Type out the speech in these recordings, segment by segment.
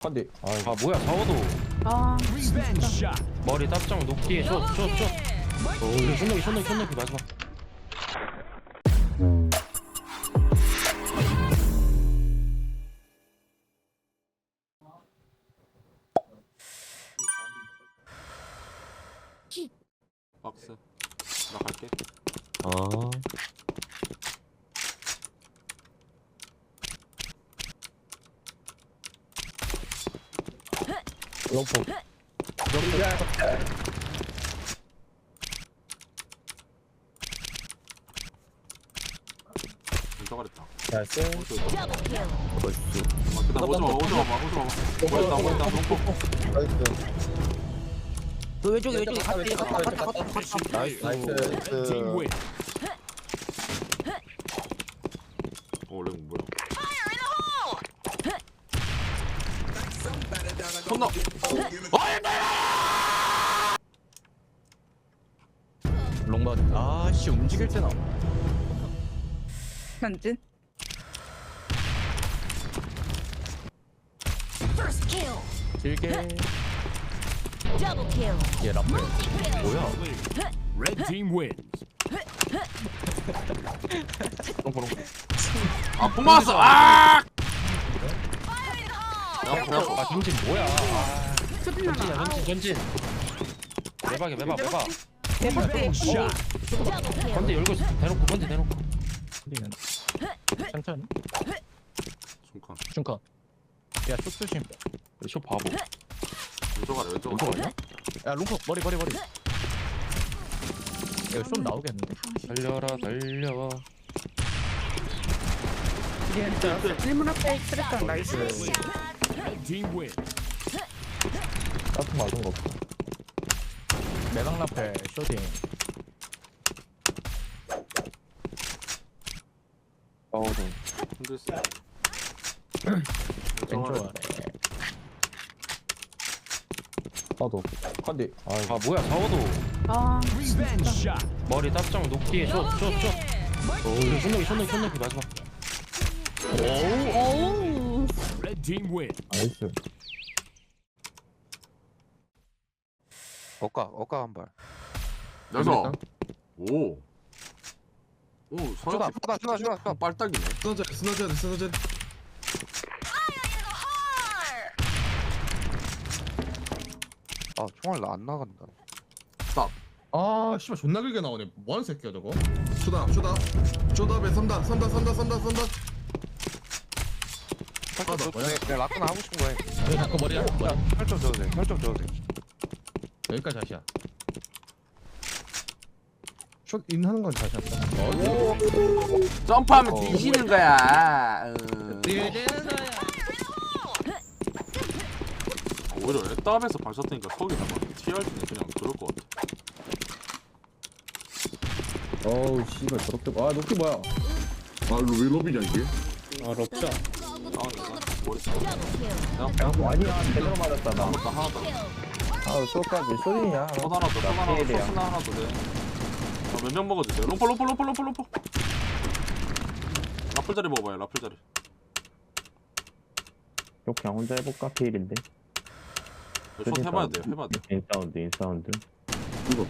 컨디 아아 뭐야 사워도. 아, 머리 탑장 높게 숏숏숏 어 이거 손목이 손목이 손목이 마지막. 박스. 나 갈게. 아 왼쪽 아랬다 나이스 나이스. 아 그다음 오지 마 오지마 봐 오지마 봐 보였다 보였다 롱포 나이스. 그 왼쪽에 왼쪽에 갔다, 갔다, 왼쪽 갔다. 나이스. 나이스 어 렉 뭐야 손나 롱바디 아씨 움직일 때나 현진. First kill. 길게 Double kill. 얘 라플. 뭐야 Red team wins. 아 뽕맞았어 아 Fire in the hole. 야, 그래 아 전진 뭐야 아, 하나. 전진 전진 매박이야 매박 매박 대박대. 건대 열고 있어. 대놓고 건대 대놓고 천천히 중간 중간 야쇼 조심 쇼 바보 왼쪽 아래 왼쪽 왼쪽 아래 아니야? 야 롱포 머리 머리 머리 이거 쇼 나오겠는데 달려라 달려 일문 앞에 트랙터 나이스. Team wins. 따뜻 맞은 거 없어 매강 라펠 쇼딩. 파워도 흔들었어 왼쪽 아래. 파워도. 컨디. 아아 뭐야 사워도. 아, shot. 머리 높게 숏숏숏 어 이거 손목이 손목이 손목이 마지막. 오우. Red team wins. 나이스 어까 어까 한 발. 여기서 오오 쇼다 서랍 쇼다 쇼다 쇼다 쇼다. 빨딱이네 스너젤 스너젤 스너젤 아 총알 나 안 나간다. 아 씨발 존나 길게 나오네 뭐하는 새끼야 저거 쇼다 쇼다 쇼다배 3단 3단 3단 3단 3단 아, 나 뭐야? 내가 라크나 하고 싶은 거 해. 왜 자꾸 머리야 머리 혈점 줘도 돼. 혈점 줘도 돼. 여기까지 다시야. 숏 인 하는 건 다시 한다 점프하면 어. 뒤지는 거야. 응. 오히려 애답에서 발사트니까 속이 나가 TRT는 그냥 그럴 것 같아. 어우 씨발 저렇게 아 높이 뭐야 아 왜 로비냐 이게? 아 럽자 상황이가 머리 Double kill. 야 아니야. 제대로 맞았다. 나 하나 더 나아 쇼까지 쇼딩이야 숏 하나 더, 숏 하나 더, 숏 하나 더 돼. 아, 몇명 먹어주세요. 롱포, 롱포, 롱포, 롱포, 롱포. 라플 자리 먹어봐요, 라플 자리. 요 그냥 혼자 해볼까? 필인데 숏 해봐야 돼요, 해봐야 돼. 인사운드 인사운드 이거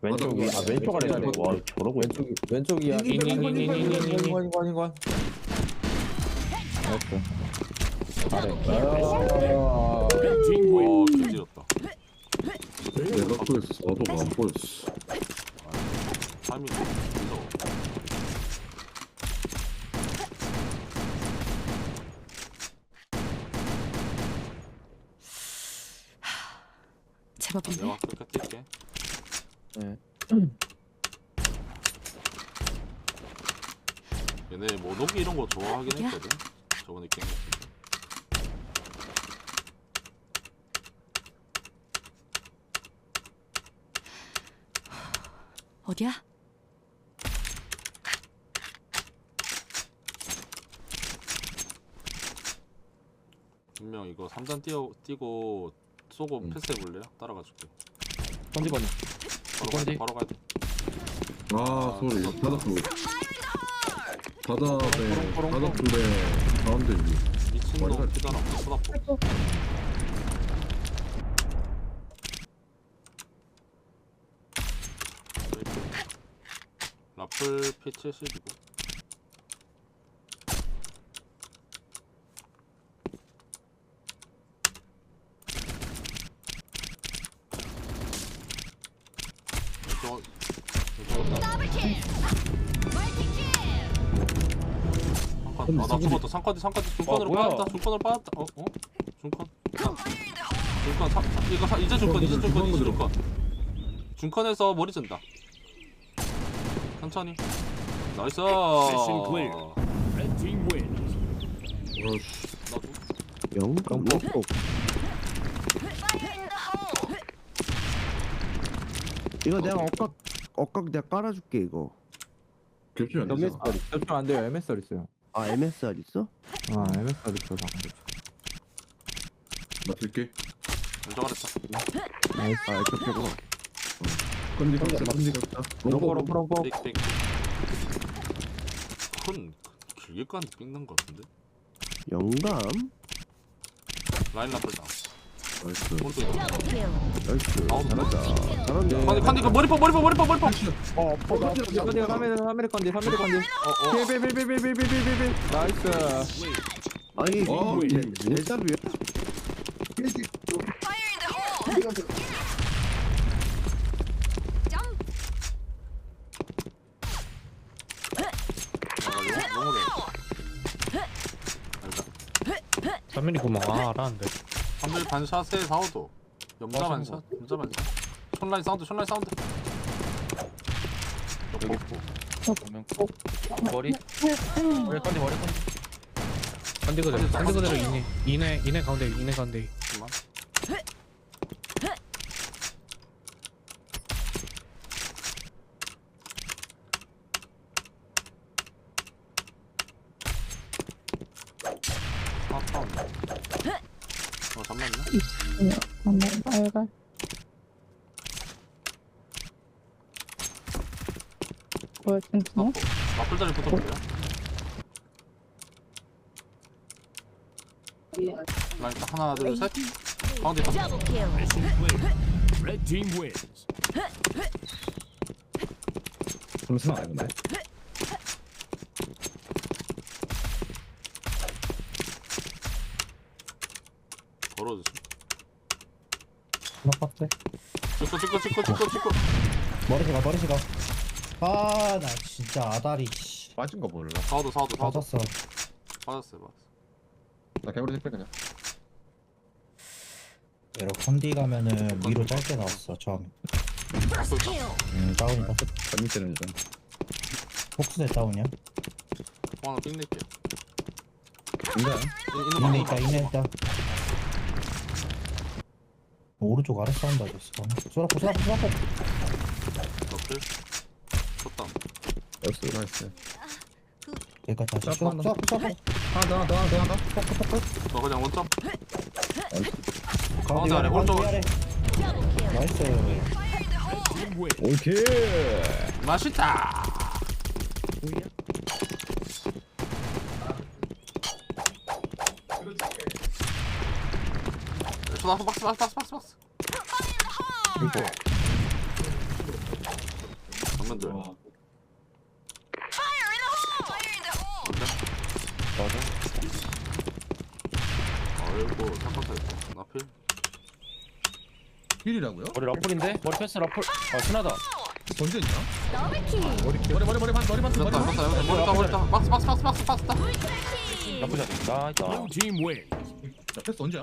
왼쪽이 아 왼쪽 아래 왼쪽 와 저러고 왼쪽이 왼쪽이야 인관 인관 인관 나이스 와. 개지렸다. 내가 그래서 나도 안 보였어 타이밍 무서워. 내가 그렇게 뛸게. 네. 얘네 뭐 녹이 이런 거 좋아하긴? 했거든. 저번에 게임 했을 때. 어디야? 분명 이거 3단 뛰어, 뛰고 쏘고 음. 패스해볼래요? 따라가 줄게. 건디 건디 바로 가야 돼, 건디. 바로 가야 돼. 아 소리 소리 바닥에 포롱, 포롱, 바닥 둘에 있어 여기 미친놈 피다라 쳐다보 라플 P70이고 저, 저, 상관, 아, 나 죽었다. 상관이 상관이 중간으로 뭐야? 빠졌다. 중간으로 빠졌다. 어, 어? 중간. 자, 중간 사, 사, 이거 사, 이제 중간, 이제 중간, 이제 중간. 중간에서 머리 든다. 천천히. 나이스. Mission clear. Red team wins. 나도. 영감 꼭 이거 내가 억각 억각 내가 깔아줄게 이거 겹치면 안 되잖아 MSR 겹치면 안 돼요 MSR 있어요 아 MSR 있어? 아 MSR 있어 나 들게 왼쪽 아랬다. 나이스 아 겹쳐구나 건디 겹쳐 건디 겹쳐 로보 로보 로보 빅, 빅. 큰 길게 깐 삥난 것 같은데. 영감 라인 라플 다. 나이스 오른쪽 있다. Double kill. 나이스 아웃. 잘한다 잘한다 칸디 칸디 그 머리퍼 머리퍼 머리퍼 머리퍼. 어 건디 건디 3mm 3mm 건디 3mm 건디 빌빌빌빌빌빌빌빌 나이스 아니 어, 내 내 잡이야 3mm 구멍 아 알았는데. 3일 반샷에 4호도. 염자 반샷 염자 반샷. 촌라인 사운드 촌라인 사운드. 여기 보면 꼭 머리. 머리 건디 머리 건디. 건디 그대로 건디 그대로 이네 이네 이네 가운데 이네 가운데 잠깐만 아, 파운드. 어 맞네 빨간 뭐야 괜찮아? 자리 붙어볼게요 라인 딱 하나 둘 셋 가운데 있다 Double kill. Mission clear. Red team wins. 잠시만 근데 걸어주지 나빴대 찍고 찍고 찍고 찍고 찍고. 머리시가 머리시가 아 나 진짜 아다리 씨. 빠진 거 몰라 사우드 사우드 사우드 맞았어. 빠졌어요 빠졌어 나 개구리 택배 그냥. 얘로 컨디 가면은 위로 짧게 나왔어 kill. 음 다운이다. 재밌는 좀. 폭스에 다운이야. 뭐 하나 삥 낼게요. 근데 이- 있는 이네 거 있다 이네 있다 오른쪽 아래 사운드 아줬어. 쏘라포 쏘라포 쏘라포 너플 쳤다. 나이스. 나이스. 얘가 다시 쏘라포 쏘라포. 쏘라포 하나 더 하나 더 하나 더 하나 더. 너 그냥 원점. 가운데 아래, 오른쪽. 아래. 나이스. 오케이. 맛있다 저 박스 박스 박스 박스 박스 정면들 아이고 잠깐 타 나필 힐이라고요? 머리 러플인데? 머리 패스 러플 아 순하다 번째 있냐? 머리 머리 머리 반 머리 반 머리 반 됐다 여기 머리 따 머리 따 박스 박스 박스 박스 박스 따 Kill. 나쁘지 않다 있다 Blue team wins. 야, 패스 언제야?